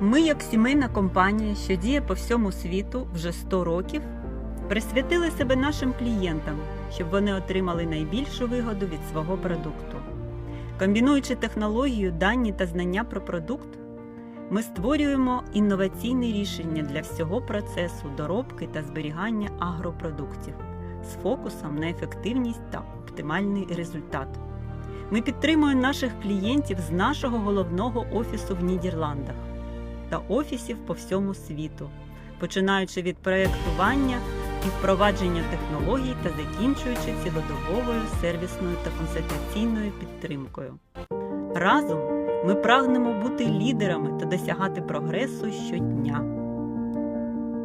Ми, як сімейна компанія, що діє по всьому світу вже 100 років, присвятили себе нашим клієнтам, щоб вони отримали найбільшу вигоду від свого продукту. Комбінуючи технологію, дані та знання про продукт, ми створюємо інноваційні рішення для всього процесу доробки та зберігання агропродуктів з фокусом на ефективність та оптимальний результат. Ми підтримуємо наших клієнтів з нашого головного офісу в Нідерландах та офісів по всьому світу, починаючи від проєктування і впровадження технологій та закінчуючи цілодобовою сервісною та консультаційною підтримкою. Разом ми прагнемо бути лідерами та досягати прогресу щодня.